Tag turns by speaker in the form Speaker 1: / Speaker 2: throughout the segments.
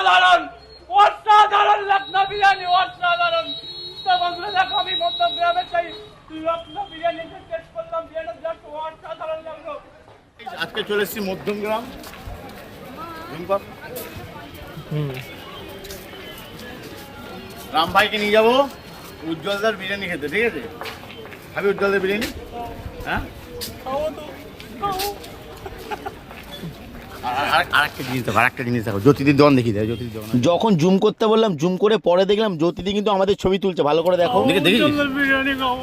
Speaker 1: অসাধারণ অসাধারণ লখনৌ বিরিয়ানি অসাধারণ। তো বন্ধুরা দেখো আমি লখনৌ বিরিয়ানি টেস্ট করলাম বিরিয়ানি জাস্ট অসাধারণ লাগল।
Speaker 2: আজকে চলে এসেছি মধ্যমগ্রাম রাম ভাইকে নিয়ে যাব উজ্জ্বলদার বিরিয়ানি খেতে ঠিক আছে? খাবি উজ্জ্বলদার বিরিয়ানি? হ্যাঁ? আর- আর- আর একটা জিনিস দেখো আরেকটা জিনিস দেখো জ্যোতিদির দোকান দেখি দেয় জ্যোতিদির দোকান।
Speaker 3: যখন জুম করতে বললাম জুম করে পরে দেখলাম জ্যোতিদি কিন্তু আমাদের ছবি তুলছে ভালো করে দেখো।
Speaker 2: দেখে দেখি।
Speaker 1: বিরিয়ানি খাব।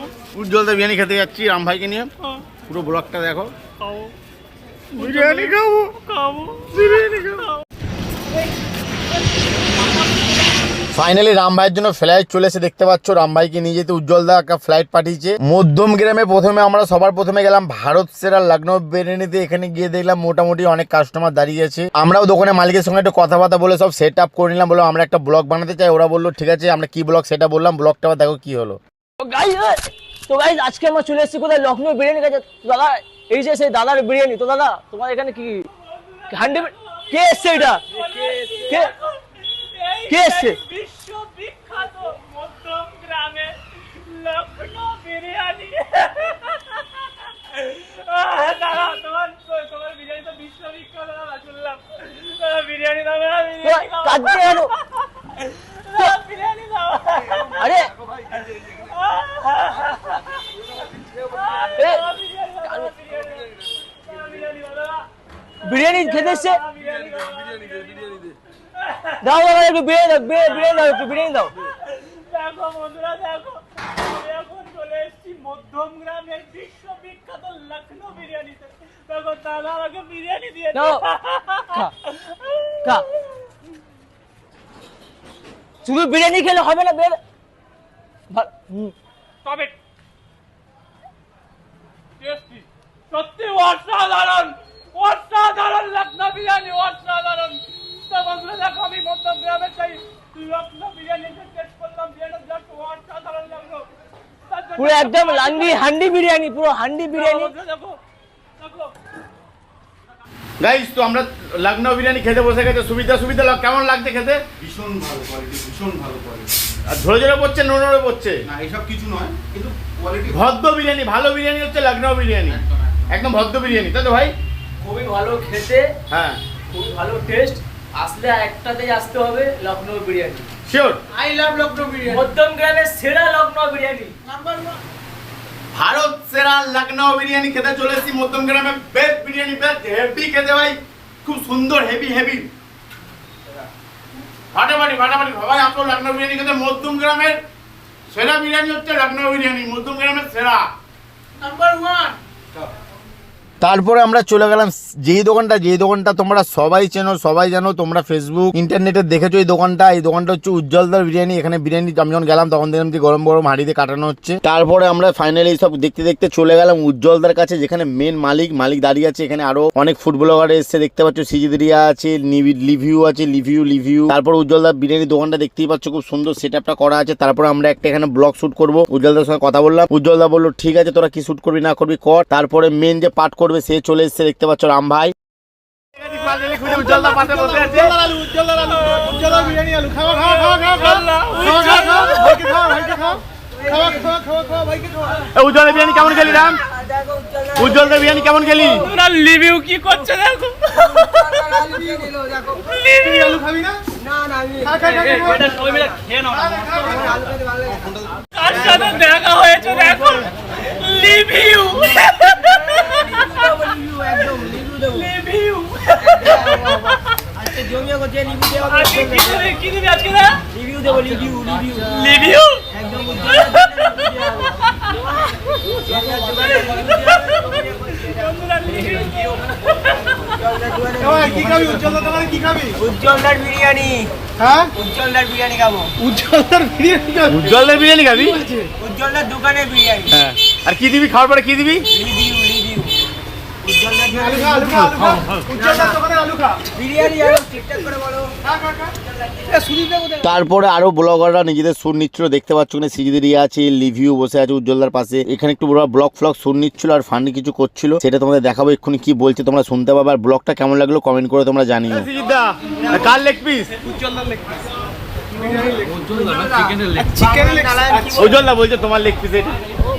Speaker 2: বিরিয়ানি খেতে যাচ্ছি রাম ভাইকে নিয়ে। পুরো ব্লগটা দেখো। বিরিয়ানি খাব।
Speaker 1: খাব। বিরিয়ানি খাব।
Speaker 3: ফাইনালি রাম ভাইয়ের জন্য ফ্লাইট চলে এসে দেখতে পাচ্ছ। রাম ভাইকে নিয়ে যেতে উজ্জ্বল দা একটা ফ্লাইট পাঠিয়েছে। মধ্যম গ্রামে প্রথমে আমরা সবার প্রথমে গেলাম ভারত সেরা লখনৌ বিরিয়ানিতে। এখানে গিয়ে দেখলাম মোটামুটি অনেক কাস্টমার দাঁড়িয়ে আছে। আমরাও দোকানে মালিকের সঙ্গে একটু কথাবার্তা বলে সব সেট আপ করে নিলাম, বলো আমরা একটা ব্লগ বানাতে চাই। ওরা বলল, ঠিক আছে, আমরা কি ব্লগ সেটা বললাম? ব্লগটা দেখো কি হলো।
Speaker 4: তো গাইজ আজকে আমরা চলে এসেছি কোথায়? লখনৌ বিরিয়ানি কাছে। দাদা, এই যে সেই দাদার বিরিয়ানি, তো দাদা, তোমার এখানে কি হান্ডি কে এসছে এটা? কে কে এসছে?
Speaker 1: বিশ্ববিখ্যাত মধ্যম গ্রামে লখনৌ বিরিয়ানি।
Speaker 4: আরে!
Speaker 1: বিরিয়ানি
Speaker 4: খেতে এসছে।
Speaker 1: দাও, দাও।
Speaker 4: দাও একটু বিরিয়ানি দাও বি- বিরিয়ানি দাও একটু বিরিয়ানি দাও
Speaker 1: দেখো বন্ধুরা দেখো এখন চলে এসেছি মধ্যম গ্রামের বিশ্ববিখ্যাত লখনৌ বিরিয়ানিতে দেখো আমাকে বিরিয়ানি দিয়ে
Speaker 4: নাও। খা। শুধু বিরিয়ানি খেলে হবে না বের।
Speaker 1: তবে টেস্টি সত্যি অসাধারণ লখনৌ বিরিয়ানি অসাধারণ দেখো আমি চাই টেস্ট করলাম জাস্ট লাগল
Speaker 4: পুরো একদম লান্ডি হান্ডি বিরিয়ানি পুরো হান্ডি বিরিয়ানি।
Speaker 2: গাইস তো আমরা লখনৌ বিরিয়ানি খেতে বসে গেছে সুবিধা সুবিধা লাগ- কেমন লাগছে খেতে?
Speaker 5: ভীষণ ভালো কোয়ালিটি ভীষণ ভালো কোয়ালিটি
Speaker 2: আর ঝরে ঝরে পড়ছে নড়ে নড়ে পড়ছে?
Speaker 5: না এসব কিছু নয় কিন্তু কোয়ালিটি
Speaker 2: ভদ্র বিরিয়ানি ভালো বিরিয়ানি হচ্ছে লখনৌ বিরিয়ানি। একদম ভদ্র বিরিয়ানি তাই তো ভাই?
Speaker 6: খুবই ভালো খেতে
Speaker 2: হ্যাঁ।
Speaker 6: খুব ভালো টেস্ট আসলে একটাতেই আসতে হবে Lucknow biryani.
Speaker 2: Sure
Speaker 6: I love Lucknow biryani. মধ্যম গ্রামের সেরা লখনৌ বিরিয়ানি।
Speaker 2: নাম্বার ভারত সেরা লখনৌ বিরিয়ানি খেতে চলে এসেছি মধ্যম গ্রামে বেস্ট বিরিয়ানি বেস্ট হেভি খেতে ভাই। খুব সুন্দর হেভি হেভি ফাটাফাটি ফাটাফাটি সবাই আসো লখনৌ বিরিয়ানি খেতে। মধ্যম গ্রামের সেরা বিরিয়ানি হচ্ছে লখনৌ বিরিয়ানি মধ্যম গ্রামের সেরা। নাম্বার ওয়ান
Speaker 3: তারপরে আমরা চলে গেলাম যেই দোকানটা যেই দোকানটা তোমরা সবাই চেনো, সবাই জানো, তোমরা ফেসবুক ইন্টারনেটে দেখেছ এই দোকানটা। এই দোকানটা হচ্ছে উজ্জ্বলদার বিরিয়ানি। এখানে বিরিয়ানি আমি যখন গেলাম, তখন দেখলাম যে গরম গরম হাঁড়িতে কাটানো হচ্ছে। তারপরে আমরা ফাইনালি সব দেখতে দেখতে চলে গেলাম উজ্জ্বলদার কাছে, যেখানে মেন মালিক মালিক দাঁড়িয়ে আছে। এখানে আরও অনেক ফুড ব্লগার এসছে, দেখতে পাচ্ছ সিজিদিয়া আছে লিভিউ আছে, লিভিউ লিভিউ। তারপর উজ্জ্বলদার বিরিয়ানি দোকানটা দেখতেই পাচ্ছ, খুব সুন্দর সেট করা আছে। তারপর আমরা একটা এখানে ব্লগ শুট করব। উজ্জ্বলদার সঙ্গে কথা বললাম। উজ্জ্বলদা বলল, ঠিক আছে, তোরা কি শুট করবি, না করবি, কর। তারপরে মেন যে পাঠ করবে সে চলে এসছে দেখতে পাচ্ছ রাম ভাই।
Speaker 2: উজ্জ্বলের বিরিয়ানি কেমন খেলি রাম? উজ্জ্বলদের বিরিয়ানি কেমন খেলি?
Speaker 1: লিভিউ কি করছে দেখো?
Speaker 6: এটা সবাই মিলে খেয়ে নাও
Speaker 1: কার সাথে দেখা হয়েছে দেখো? লিভিউ আজকে কি দিবি কি দিবি আজকে না
Speaker 4: রিভিউ দেবো রিভিউ রিভিউ
Speaker 1: লিভিউ
Speaker 4: উজ্জ্বলদার বিরিয়ানি উজ্জ্বলদার বিরিয়ানি খাব
Speaker 2: উজ্জ্বলের বিরিয়ানি খাবি
Speaker 4: উজ্জ্বলদার দোকানের বিরিয়ানি
Speaker 2: হ্যাঁ। আর কি দিবি? খাওয়ার পরে কি দিবি?
Speaker 3: তারপরে আরও ব্লগাররা নিজেদের সুর নিচ্ছিল দেখতে পাচ্ছ না সিজিদের ইয়ে আছে লিভিউ বসে আছে উজ্জ্বলদার পাশে। এখানে একটু বড় ব্লগ ফ্লগ সুর নিচ্ছিল আর ফান্ডি কিছু করছিল সেটা তোমাদের দেখাবো এক্ষুনি কি বলছে তোমরা শুনতে পাবে আর ব্লগটা কেমন লাগল কমেন্ট করে তোমরা জানিও। কার লেগ পিস উজ্জ্বলদা বলছে তোমার লেগ পিস এটা।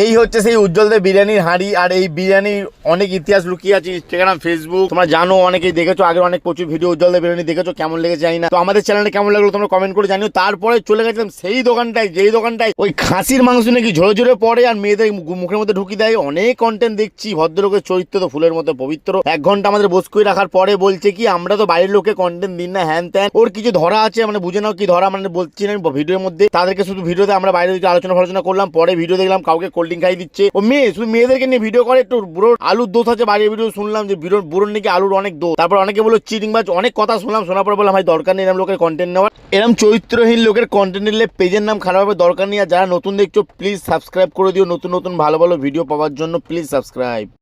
Speaker 3: এই হচ্ছে সেই উজ্জ্বলদের বিরিয়ানির হাঁড়ি, আর এই বিরিয়ানির অনেক ইতিহাস লুকিয়ে আছে ইনস্টাগ্রাম ফেসবুক তোমরা জানো, অনেকেই দেখেছ আগে অনেক প্রচুর ভিডিও উজ্জ্বলদের বিরিয়ানি দেখেছ, কেমন লেগেছে জানি না। তো আমাদের চ্যানেলে কেমন লাগল তোমরা কমেন্ট করে জানিও। তারপরে চলে গেছিলাম সেই দোকানটায়, যেই দোকানটায় ওই খাসির মাংস নাকি ঝরে ঝরে পড়ে, আর মেয়েদের মুখের মধ্যে ঢুকি দেয়। অনেক কন্টেন্ট দেখছি, ভদ্রলোকের চরিত্র তো ফুলের মতো পবিত্র। এক ঘণ্টা আমাদের বস করে রাখার পরে বলছে কি, আমরা তো বাইরের লোকে কন্টেন্ট দিন না, হ্যান ত্যান। ওর কিছু ধরা আছে মানে বুঝে নাও কি ধরা মানে বলছি না ভিডিওর মধ্যে। তাদেরকে শুধু ভিডিওতে আমরা বাইরে আলোচনা ফালোচনা করলাম, পরে ভিডিও দেখলাম, কাউকে কোল্ড খাই দিচ্ছে। ও মেয়ে, শুধু মেয়েদেরকে নিয়ে ভিডিও করে, একটু বুড়ো আলুর দোষ আছে বাইরে ভিডিও শুনলাম যে বুড়োর বুড়োর নাকি আলুর অনেক দোষ। তারপর অনেকে বলো চিটিং বাজ অনেক কথা শুনলাম, শোনার পর বললাম, ভাই, দরকার নেই এরম লোকের কন্টেন্ট নেওয়ার। এরম চরিত্রহীন লোকের কন্টেন্ট নিলে পেজের নাম খারাপ হবে দরকার নেই। আর যারা নতুন দেখছ প্লিজ সাবস্ক্রাইব করে দিও। নতুন নতুন, ভালো ভালো ভিডিও পাওয়ার জন্য প্লিজ সাবস্ক্রাইব